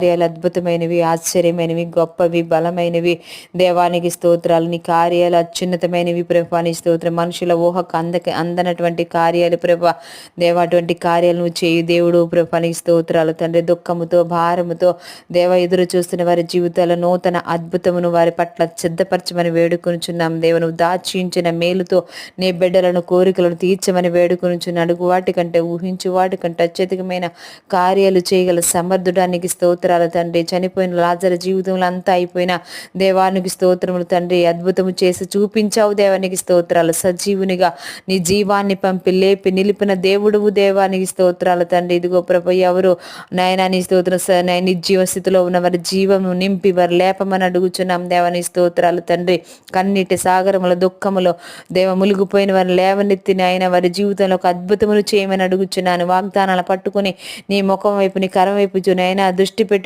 కార్యాలు అద్భుతమైనవి ఆశ్చర్యమైనవి గొప్పవి బలమైనవి. దేవానికి స్తోత్రాలు నీ కార్యాలు అత్యున్నతమైనవి ప్రభాని స్తోత్రం మనుషుల ఊహకు అందక అందనటువంటి కార్యాలు ప్రభా. దేవా అటువంటి కార్యాలు నువ్వు చేయు దేవుడు ప్రభానికి స్తోత్రాలు తండ్రి దుఃఖముతో భారముతో దేవ ఎదురు చూస్తున్న వారి జీవితాల నూతన అద్భుతమును వారి పట్ల సిద్ధపరచమని వేడుకొనుచున్నాం. దేవ నువ్వు దాచించిన మేలుతో నీ బిడ్డలను కోరికలను తీర్చమని వేడుకొనుచున్న అడుగు వాటికంటే ఊహించు వాటికంటే అత్యధికమైన కార్యాలు చేయగల సమర్థుడానికి స్తోత్రాలు తండ్రి. చనిపోయిన లాజర జీవితంలో అంతా అయిపోయిన దేవానికి స్తోత్రములు తండ్రి. అద్భుతము చేసి చూపించావు దేవానికి స్తోత్రాలు. సజీవునిగా నీ జీవాన్ని పంపి లేపి నిలిపిన దేవుడువు దేవానికి స్తోత్రాలు తండ్రి. ఇదిగో ప్రభు ఎవరు నాయన నీ స్తోత్రం నాయన నిర్జీవ స్థితిలో ఉన్న వారి జీవము నింపి వారు లేపమని అడుగుచున్నాం దేవాని స్తోత్రాలు తండ్రి. కన్నీటి సాగరముల దుఃఖములో దేవ ములిగిపోయిన వారిని లేవనెత్తి నాయన వారి జీవితంలో ఒక అద్భుతములు చేయమని అడుగుచున్నాను. వాగ్దానాలు పట్టుకుని నీ ముఖం వైపు నీ కరం వైపు చూనైనా దృష్టి పెట్టి